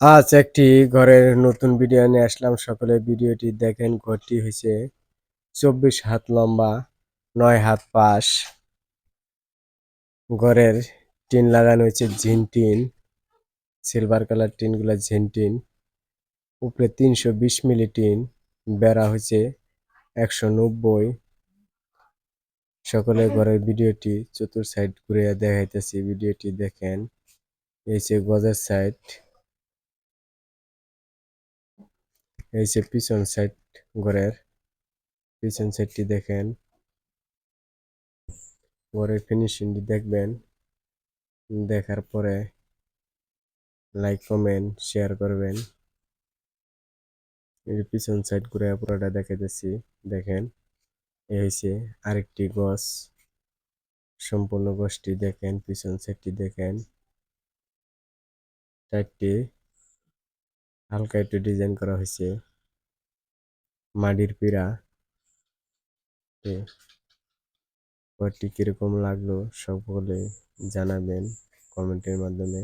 আজ একটি ঘরের নতুন ভিডিও নিয়ে আসলাম। সকলে ভিডিওটি দেখেন, ঘরটি হয়েছে চব্বিশ হাত লম্বা, নয় হাত পাশ। ঘরের টিন লাগানো হয়েছে ঝিন টিন সিলভার কালার টিনগুলো ঝিন টিন। উপরে তিনশো বিশ মিলি টিন, বেড়া হয়েছে একশো নব্বই। সকলে ঘরের ভিডিওটি চতুর সাইড ঘুরে দেখাইতেছি ভিডিওটি দেখেন। এই যে গজের সাইড এই যে পিছন সাইড ঘরের, পিছন সাইডটি দেখেন। ঘরের ফিনিশিংটি দেখবেন। দেখার পরে লাইক কমেন্ট শেয়ার করবেন। এই পিছন সাইড ঘুরে পুরোটা দেখাইতেছি, দেখেন। এই হয়েছে আরেকটি গছ। সম্পূর্ণ গছটি দেখেন, পিছন সাইডটি দেখেন। চারটি হালকা একটু ডিজাইন করা হয়েছে। মাটির পিড়া। ঘরটি কীরকম লাগল সকলে জানাবেন কমেন্টের মাধ্যমে।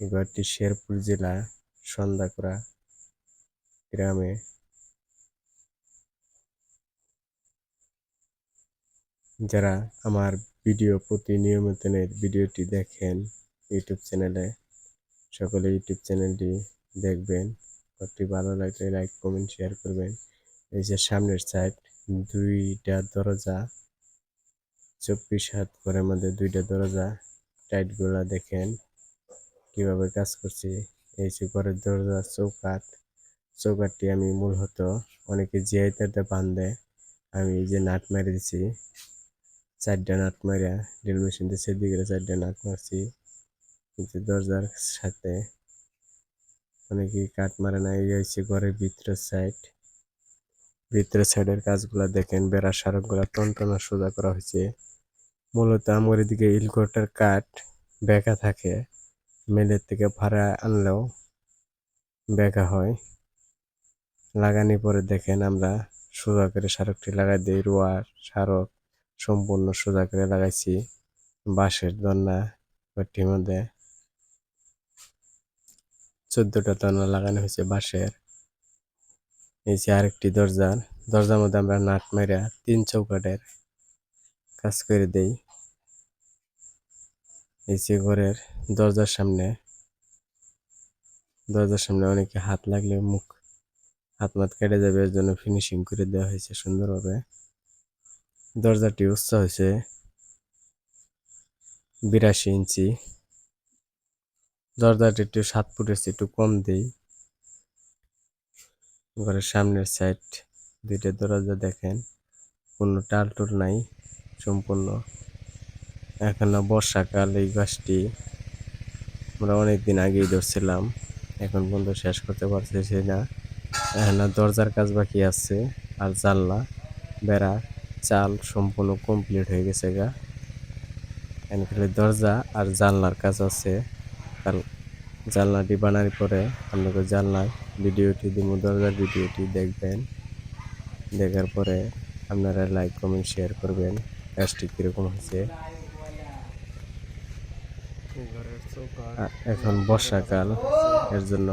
ঘরটি শেরপুর জেলা সন্দাকড়া গ্রামে। যারা আমার ভিডিও প্রতি নিয়মিতনের ভিডিওটি দেখেন ইউটিউব চ্যানেলে সকলে ইউটিউব চ্যানেলটি দেখবেন। ঘরটি ভালো লাগলে লাইক, কমেন্ট, শেয়ার করবেন। এই যে সামনের সাইড, দুইটা দরজা, চব্বিশ হাত ঘরের মধ্যে দুইটা দরজা টাইটগুলা দেখেন, কীভাবে কাজ করছি। এই যে ঘরের দরজা চৌকাট চৌকাটটি আমি মূলত অনেকে জিআইতে বান্ধে, আমি এই যে নাট মেরে দিছি চারটা নাট মারিয়া ড্রিল মেশিন দিয়ে সেদিকে চারটা নাট মারছি। কিন্তু দরজার সাথে অনেকেই কাঠ মারে না, এই হচ্ছে ঘরের ভিতরের সাইড ভিতরের সাইডের কাজগুলা দেখেন, বেড়া সারকগুলা টনটনা সোজা করা হয়েছে মূলত আমার এদিকে ইলকোটার কাঠ বেঁকা থাকে, মেলের থেকে ভাড়া আনলেও বেঁকা হয়। লাগানি পরে দেখেন আমরা সোজা করে সারকটি লাগাই দিই, রোয়ার, সারক সম্পূর্ণ সোজা করে লাগাইছি, বাঁশের দন্না, ঘরটির মধ্যে। চোদ্দটা দন্না লাগানো হয়েছে বাঁশের। এই যে আরেকটি দরজার দরজার মধ্যে আমরা নাট মেরা তিন চৌকাটের কাজ করে দেই। এই যে ঘরের দরজার সামনে দরজার সামনে অনেকে হাত লাগলে মুখ, হাত মাত কেটে যাবে, এর জন্য ফিনিশিং করে দেওয়া হয়েছে সুন্দরভাবে। দরজাটি উচ্চ হয়েছে বিরাশি ইঞ্চি। দরজাটি একটু সাত ফুটের একটু কম দেই। ঘরের সামনের সাইড দুইটা দরজা দেখেন, কোনো টাল টুল নাই, সম্পূর্ণ। এখনও বর্ষাকাল, এই গাছটি আমরা অনেকদিন আগেই ধরছিলাম, এখন বন্ধু শেষ করতে পারতেছি না। এখনও দরজার কাজ বাকি আছে, আর জানলা, বেড়া, চাল সম্পূর্ণ কমপ্লিট হয়ে গেছে গা। এখন দরজা আর জানলার কাজ আছে। জানলাটি বানার পরে আপনাকে জানলার ভিডিওটি দিব, দরজার ভিডিওটি দেখবেন। দেখার পরে আপনারা লাইক, কমেন্ট, শেয়ার করবেন। কাজটি কীরকম হয়েছে? এখন বর্ষাকাল। এর জন্য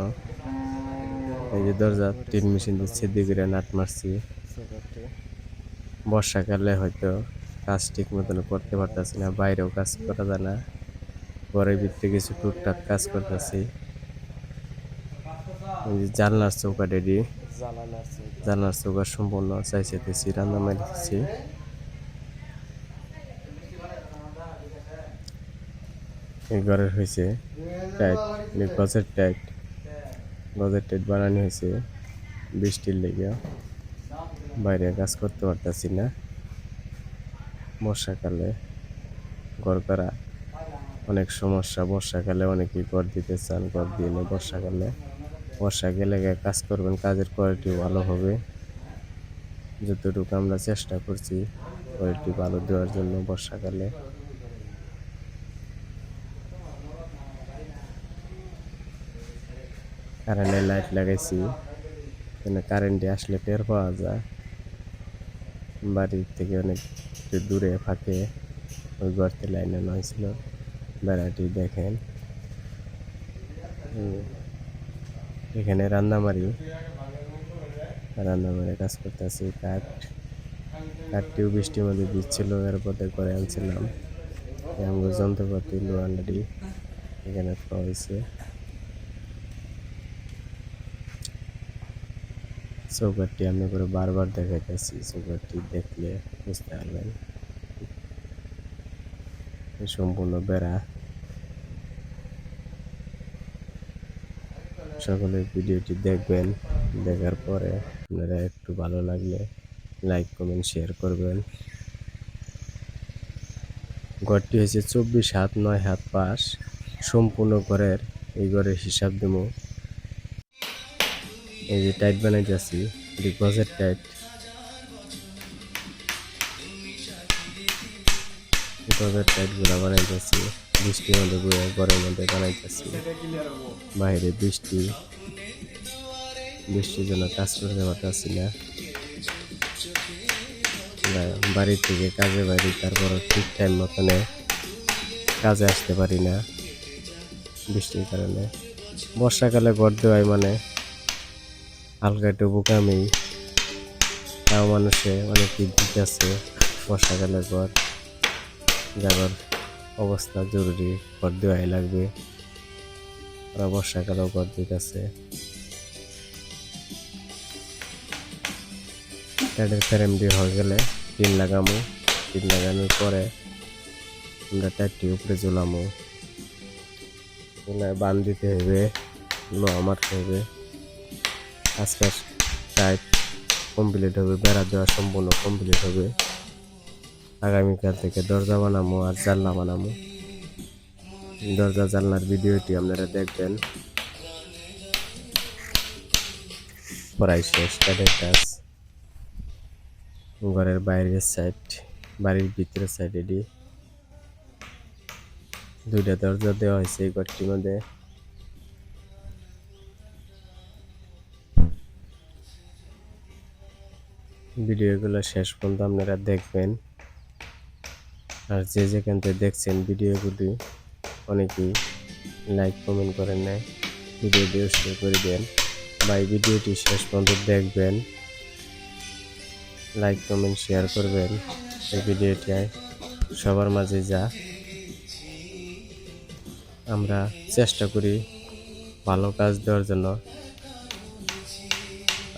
এই যে দরজা, টিন মেশিন দিচ্ছে দিকে নাট মারছি। বর্ষাকালে হয়তো কাজ ঠিক মতন করতে পারতেছি না, বাইরেও কাজ করা যায় না। ঘরের ভিতরে কিছু টুকটাক কাজ করতেছি। জানলার চৌকা রেডি। জানলার চৌকা সম্পূর্ণ চাইছেতেছি রান্না মারিতেছি। এই ঘরের হয়েছে টাইট গছের টাইট। গজের টাইট বানানো হয়েছে বৃষ্টির লেগে। বাইরে কাজ করতে পারতেছি না। বর্ষাকালে ঘর করা অনেক সমস্যা, বর্ষাকালে অনেকেই ঘর দিতে চান, ঘর দিয়ে বর্ষাকালে। বর্ষা গেলে কাজ করবেন, কাজের কোয়ালিটি ভালো হবে। যতটুকু আমরা চেষ্টা করছি কোয়ালিটি ভালো দেওয়ার জন্য বর্ষাকালে। কারেন্টে লাইট লাগাইছি এখানে কারেন্টে আসলে টের পাওয়া যায়। বাড়ির থেকে অনেক দূরে, ফাঁকে, ওই গর্তে লাইনে আনা হয়েছিল বেড়াটি দেখেন। এখানে রান্নামারি রান্নামারি কাজ করতেছি, কাঠ। কাঠটিও বৃষ্টির মধ্যে দিচ্ছিল, এরপরে করে আনছিলাম। যন্ত্রপাতি লোহানারি এখানে পাওয়া হয়েছে। চৌকাঠটি আমি করে বারবার দেখাইতেছি, চৌকাঠটি দেখলে বুঝতে পারবেন। সম্পূর্ণ বেড়া। সকলে ভিডিওটি দেখবেন, দেখার পরে আপনারা একটু ভালো লাগলে লাইক, কমেন্ট, শেয়ার করবেন। ঘরটি হয়েছে চব্বিশ হাত নয় হাত পাশ সম্পূর্ণ ঘরের এই ঘরের হিসাব দেবো এই যে টাইট বানাই যাচ্ছি এটি গজের টাইট গজের টাইটগুলা বানাই যাচ্ছি বৃষ্টির মধ্যে বয়ে ঘরের মধ্যে বানাই যাচ্ছি বাইরে বৃষ্টি। বৃষ্টির জন্য কাজ করতে পারতেছি না। বা- বাড়ি থেকে কাজে বাড়ি, তারপর ঠিক টাইম মতনে কাজে আসতে পারি না বৃষ্টির কারণে। বর্ষাকালে ঘর দেওয়াই মানে হালকা একটু বোকামি। তাও মানুষে অনেক দিক আছে বর্ষাকালে ঘর যাবার অবস্থা জরুরি, ঘর দেওয়াই লাগবে। ওরা বর্ষাকালেও ঘর দিতেছে টাটের ফ্রেমটি হয়ে গেলে টিন লাগামো টিন লাগানোর পরে আমরা টাইটটি উপরে ঝুলামো। বান দিতে হবে লোহা মারতে হবে আজকে টাইট কমপ্লিট হবে, বেড়া দেওয়া সম্পূর্ণ কমপ্লিট হবে। আগামীকাল থেকে দরজা বানাবো আর জানলা বানাবো দরজা জানলার ভিডিওটি আপনারা দেখবেন। প্রায় শেষ ঘরের বাইরের সাইড বাড়ির ভিতরের সাইড এটি দুইটা দরজা দেওয়া হয়েছে এই ঘরটির মধ্যে। ভিডিওগুলো শেষ পর্যন্ত আপনারা দেখবেন। আর যে যেখান থেকে দেখছেন ভিডিওগুলি, অনেকেই লাইক কমেন্ট করেন না ভিডিওটিও শেয়ার করে দেন। বা এই ভিডিওটি শেষ পর্যন্ত দেখবেন। লাইক কমেন্ট শেয়ার করবেন। এই ভিডিওটি সবার মাঝে যা। আমরা চেষ্টা করি ভালো কাজ দেওয়ার জন্য।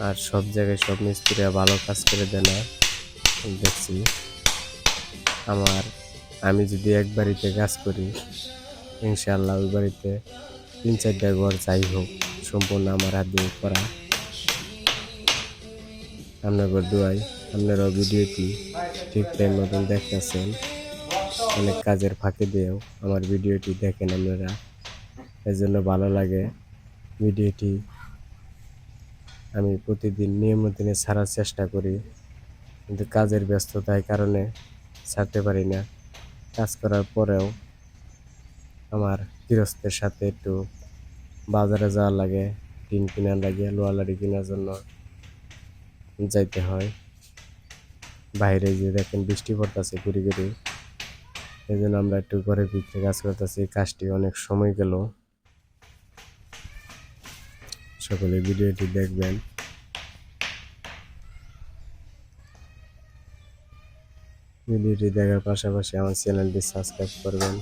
আর সব জায়গায় সব মিস্ত্রিরা ভালো কাজ করে দেয় না, দেখছি। আমার, আমি যদি এক বাড়িতে কাজ করি ইনশাল্লাহ ওই বাড়িতে তিন চারটা ঘর যাই হোক, সম্পূর্ণ আমার হাত দিয়ে করা। আপনাদের দোয়াই আপনারাও ভিডিওটি ঠিক টাইম মতন দেখতেছেন, অনেক কাজের ফাঁকে দিয়েও আমার ভিডিওটি দেখেন আপনারা। এর জন্য ভালো লাগে ভিডিওটি আমি প্রতিদিন নিয়মিত ছাড়ার চেষ্টা করি, কিন্তু কাজের ব্যস্ততার কারণে ছাড়তে পারি না। কাজ করার পরেও আমার গৃহস্থের সাথে একটু বাজারে যাওয়া লাগে টিন কেনার লাগে লোয়ালারি কেনার জন্য যাইতে হয়। বাইরে যে দেখেন বৃষ্টি পড়তেছে ঘুরি ঘুরি এই জন্য আমরা একটু ঘরের ভিতরে কাজ করতেছি, কাজটি অনেক সময় গেল। সকলে ভিডিওটি দেখবেন। ভিডিওটি দেখার পাশাপাশি আমার চ্যানেলটি সাবস্ক্রাইব করবেন।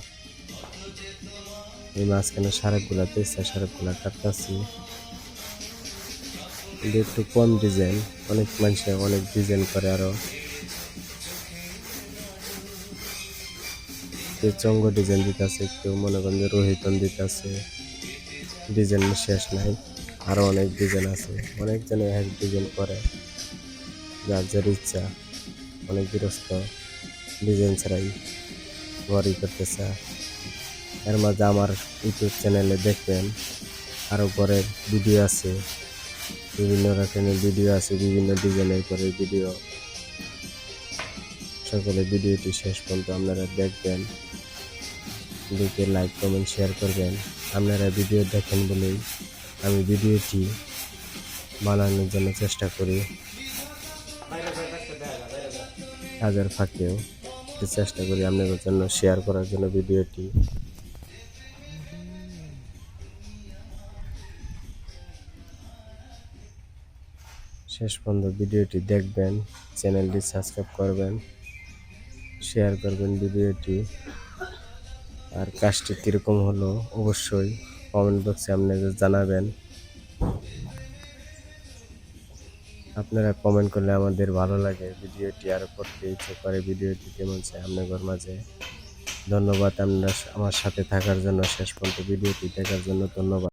এই মাঝখানে সারেকগুলা তেইশটা সারেকগুলা কাটতেছি। একটু কম ডিজাইন, অনেক মানুষে অনেক ডিজাইন করে আরও। কেউ চঙ্গ ডিজাইন দিতেছে কেউ মনে করেন যে রোহিতন দিতেছে। ডিজাইন শেষ নাই, আরও অনেক ডিজাইন আছে। অনেক জনে এক ডিজাইন করে, যার যার ইচ্ছা, অনেক গৃহস্থ। ডিজাইন ছাড়াই ঘরই করতেছে। এর মাঝে আমার ইউটিউব চ্যানেলে দেখবেন আরও ঘরের ভিডিও আছে, বিভিন্ন রকমের ভিডিও আছে, বিভিন্ন ডিজাইনের করে ভিডিও। সকলে ভিডিওটি শেষ পর্যন্ত আপনারা দেখবেন। দেখে লাইক, কমেন্ট, শেয়ার করবেন। আপনারা ভিডিও দেখেন বলেই আমি ভিডিওটি বানানোর জন্য চেষ্টা করি। কাজের ফাঁকেও। দিতে চেষ্টা করি আপনাদের জন্য শেয়ার করার জন্য ভিডিওটি। শেষ পর্যন্ত ভিডিওটি দেখবেন, চ্যানেলটি সাবস্ক্রাইব করবেন শেয়ার করবেন ভিডিওটি। আর কাজটি কীরকম হলো অবশ্যই কমেন্ট বক্সে আপনাদের জানাবেন। আপনারা কমেন্ট করলে আমাদের ভালো লাগে। ভিডিওটি আরও করতে ইচ্ছে করে ভিডিওটি কেমন চাই আপনাদের মাঝে। ধন্যবাদ আপনারা আমার সাথে থাকার জন্য। শেষ পর্যন্ত ভিডিওটি দেখার জন্য ধন্যবাদ।